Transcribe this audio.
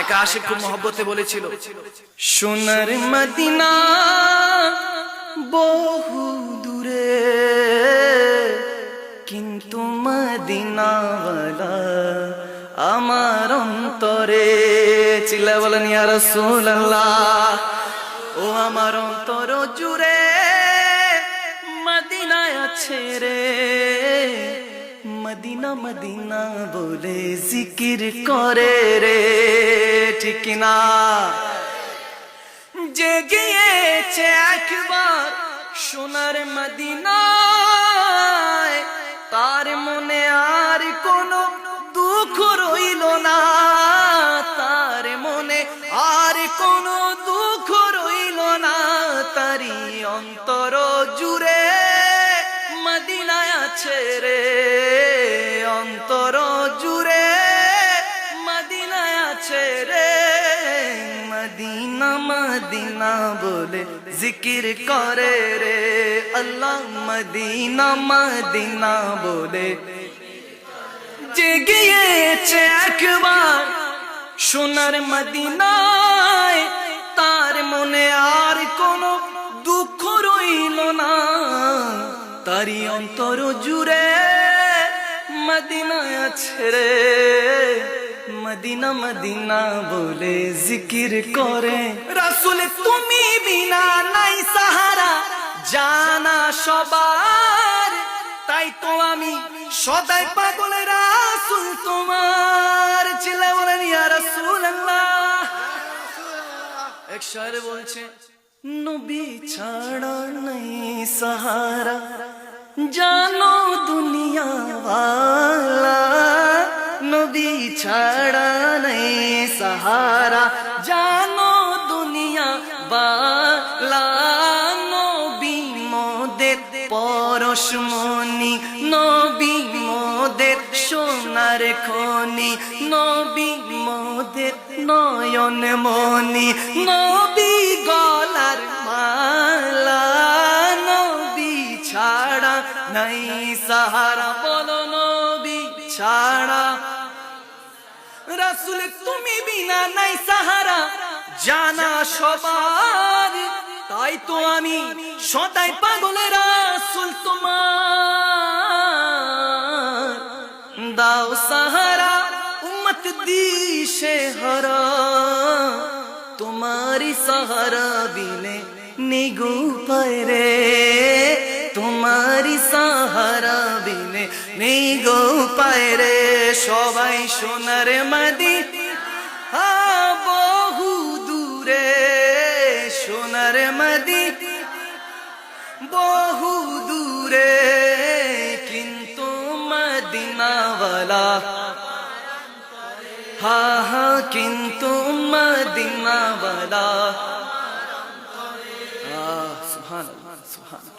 এক আশিক খুব মহব্বতে বলেছিল, সোনার মদিনা বহু দূরে, কিন্তু মদিনাওয়ালা আমার অন্তরে। চিল্লা বলেন, ইয়া রাসূলুল্লাহ, ও আমার অন্তর জুড়ে মদিনায় আছে রে। মদিনা মদিনা বলে জিকির করে রে, ঠিক না? যে গিয়েছে একবার সোনার মদিনায়, তার মনে আর কোনো দুঃখ রইল না। তার মনে আর কোনো দুঃখ রইল না। তারি অন্তর জুড়ে মদিনায় আছে রে, অন্তর জুড়ে মদিনায় আছে রে। মদিনা মদিনা বলে জিকির করে রে। আল্লাহ মদিনা মদিনা বলে যে গিয়েছে একবার সোনার মদিনায়। তার মনে আর কোনো তারি অন্তর জুড়ে মদিনায় আছে রে। মদিনা মদিনা বলে জিকির করে। রাসুল, তুমি বিনা নাই সাহারা, জানা সবার। তাই তো আমি সদাই পাগলে রাসুল তোমার। চিল্লা বলেন, ইয়া রাসূলুল্লাহ। এক শায়রে বলছে, নবী ছাড়া নাই সাহারা। জানো দুনিয়া নবী ছাড়া নেই সাহারা। জানো দুনিয়া বালা নবী মোদের পরশমণি, নবী মোদের সোনার খনি, নবী মোদের নয়ন মনি নবী নাই সাহারা, বলো নবী ছাড়া। রাসুল, তুমি বিনা নাই সাহারা, জানা সবার। তাই তো আমি সদাই পাগলের রাসুল তোমার। দাও সাহারা, উম্মত দিশে হরা। তোমারি সাহারা বিনে নিগু পায় রে। বিনে নিগো পায় রে, সবাই সোনার মাদি। বহু দূরে সোনার মাদি। বহু দূরে কিন্তু মদিনাওয়ালা। হা হা, কিন্তু মদিনাওয়ালা। আহ সুবহান সুবহান